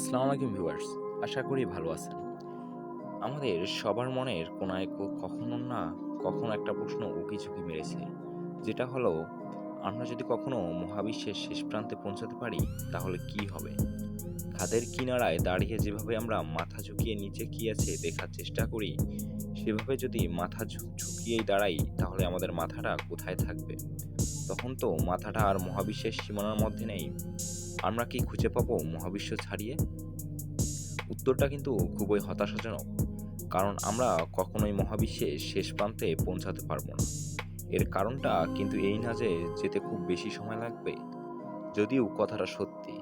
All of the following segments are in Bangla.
আসসালামু আলাইকুম ভিউয়ার্স, আশা করি ভালো আছেন। আমাদের সবার মনের কোনায় কখনো না কখনো একটা প্রশ্ন উকি ঝুঁকি মেরেছে, যেটা হলো, আমরা যদি কখনো মহাবিশ্বের শেষ প্রান্তে পৌঁছাতে পারি, তাহলে কি হবে? খাদের কিনারায় দাঁড়িয়ে যেভাবে আমরা মাথা ঝুঁকিয়ে নিচে কি আছে দেখার চেষ্টা করি, সেভাবে যদি মাথা ঝুঁকিয়েই দাঁড়াই, তাহলে আমাদের মাথাটা কোথায় থাকবে? তখন তো মাথাটা আর মহাবিশ্বের সীমানার মধ্যে নেই। আমরা কি খুঁজে পাবো মহাবিশ্ব ছাড়িয়ে? উত্তরটা কিন্তু খুবই হতাশাজনক, কারণ আমরা কখনোই মহাবিশ্বের শেষ প্রান্তে পৌঁছাতে পারব না। এর কারণটা কিন্তু এই না যে যেতে খুব বেশি সময় লাগবে, যদিও কথাটা সত্যি।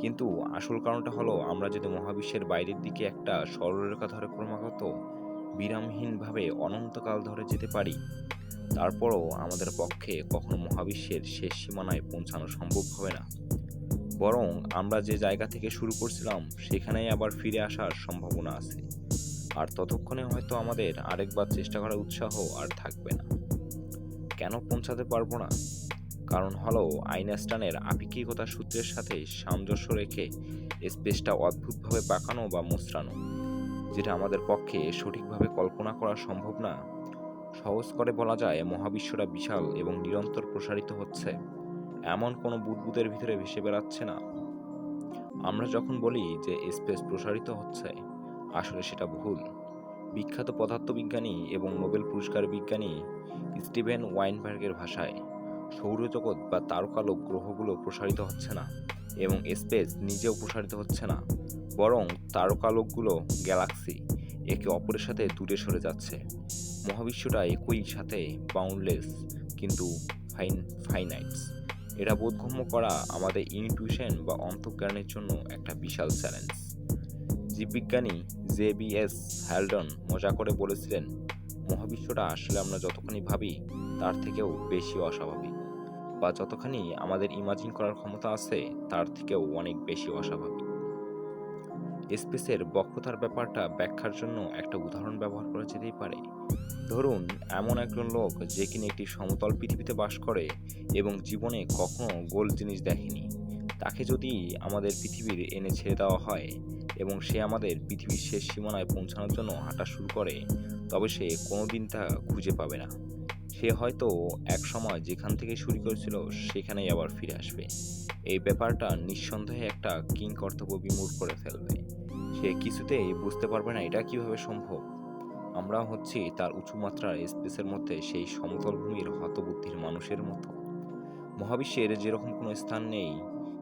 কিন্তু আসল কারণটা হলো, আমরা যদি মহাবিশ্বের বাইরের দিকে একটা সরলরেখা ধরে ক্রমাগত বিরামহীনভাবে অনন্তকাল ধরে যেতে পারি, তারপরও আমাদের পক্ষে কখনো মহাবিশ্বের শেষ সীমানায় পৌঁছানো সম্ভব হবে না। বরং আমরা যে জায়গা থেকে শুরু করছিলাম, সেখানেই আবার ফিরে আসার সম্ভাবনা আছে। আর ততক্ষণে হয়তো আমাদের আরেকবার চেষ্টা করার উৎসাহ আর থাকবে না। কেন পৌঁছাতে পারব না? কারণ হলো আইনস্টাইনের আপেক্ষিকতা সূত্রের সাথে সামঞ্জস্য রেখে স্পেসটা অদ্ভুতভাবে বাঁকানো বা মোচড়ানো যেটা আমাদের পক্ষে সঠিকভাবে কল্পনা করা সম্ভব না। সহজ করে বলা যায়, মহাবিশ্বটা বিশাল এবং নিরন্তর প্রসারিত হচ্ছে। এমন কোনো বুদবুদের ভিতরে ভেসে বেড়াচ্ছে না। আমরা যখন বলি যে স্পেস প্রসারিত হচ্ছে, আসলে সেটা ভুল। বিখ্যাত পদার্থবিজ্ঞানী এবং নোবেল পুরস্কার বিজ্ঞানী স্টিভেন ওয়াইনবার্গের ভাষায়, সৌরজগৎ বা তারকালোক গ্রহগুলো প্রসারিত হচ্ছে না এবং স্পেস নিজেও প্রসারিত হচ্ছে না, বরং তারকালোকগুলো গ্যালাক্সি, একে অপরের সাথে দূরে সরে যাচ্ছে। মহাবিশ্বটা একই সাথে বাউন্ডলেস কিন্তু ফাইন ফাইনাইটস এটা বোধগম্য করা আমাদের ইনটিউশন বা অন্তঃজ্ঞানের জন্য একটা বিশাল চ্যালেঞ্জ জীববিজ্ঞানী জে বি এস হ্যালডন মজা করে বলেছিলেন, মহাবিশ্বটা আসলে আমরা যতখানি ভাবি, তার থেকেও বেশি অস্বাভাবিক। বা যতখানি আমাদের ইমাজিন করার ক্ষমতা আছে, তার থেকেও অনেক বেশি অস্বাভাবিক। স্পেসের বক্ষতার ব্যাপারটা ব্যাখ্যার জন্য একটা উদাহরণ ব্যবহার করা যেতেই পারে। ধরুন, এমন একজন লোক যে কিনা একটি সমতল পৃথিবীতে বাস করে এবং জীবনে কখনো গোল জিনিস দেখেনি। তাকে যদি আমাদের পৃথিবীর এনে ছেড়ে দেওয়া হয় এবং সে আমাদের পৃথিবীর শেষ সীমানায় পৌঁছানোর জন্য হাঁটা শুরু করে, তবে সে কোনোদিন তা খুঁজে পাবে না। সে হয়তো এক সময় যেখান থেকে শুরু করেছিল সেখানেই আবার ফিরে আসবে। এই ব্যাপারটা নিঃসন্দেহে একটা কিং কর্তব্য বিমূর করে ফেলবে। সে কিছুতেই বুঝতে পারবে না এটা কীভাবে সম্ভব। আমরা হচ্ছি তার উঁচু মাত্রার স্পেসের মধ্যে সেই সমতল ভূমির হতবুদ্ধির মানুষের মতো। মহাবিশ্বের যেরকম কোনো স্থান নেই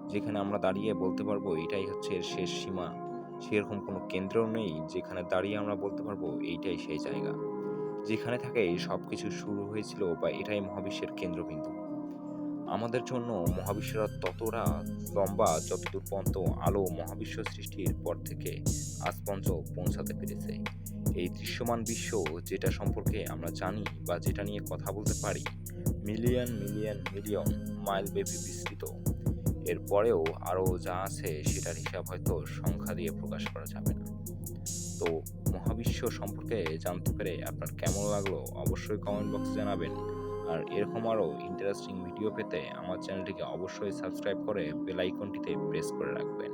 যেখানে আমরা দাঁড়িয়ে বলতে পারব এটাই হচ্ছে এর শেষ সীমা, সেরকম কোনো কেন্দ্রও নেই যেখানে দাঁড়িয়ে আমরা বলতে পারব এইটাই সেই জায়গা। যেখানে থাকে সব কিছু শুরু হয়েছিল বা এটাই মহাবিশ্বের কেন্দ্রবিন্দু। আমাদের জন্য মহাবিশ্বটা ততটা লম্বা, যতদূর পর্যন্ত আলো মহাবিশ্ব সৃষ্টির পর থেকে আজ পর্যন্ত পৌঁছাতে পেরেছে। এই দৃশ্যমান বিশ্ব যেটা সম্পর্কে আমরা জানি বা যেটা নিয়ে কথা বলতে পারি, মিলিয়ন মিলিয়ন মিলিয়ন মাইল ব্যাপী বিস্তৃত। এরপরেও আরও যা আছে সেটার হিসাব হয়তো সংখ্যা দিয়ে প্রকাশ করা যাবে না। তো মহাবিশ্ব সম্পর্কে জানতে পেরে আপনার কেমন লাগল অবশ্যই কমেন্ট বক্সে জানাবেন। আর এরকম আরও ইন্টারেস্টিং ভিডিও পেতে আমার চ্যানেলটিকে অবশ্যই সাবস্ক্রাইব করে বেল আইকনটিতে প্রেস করে রাখবেন।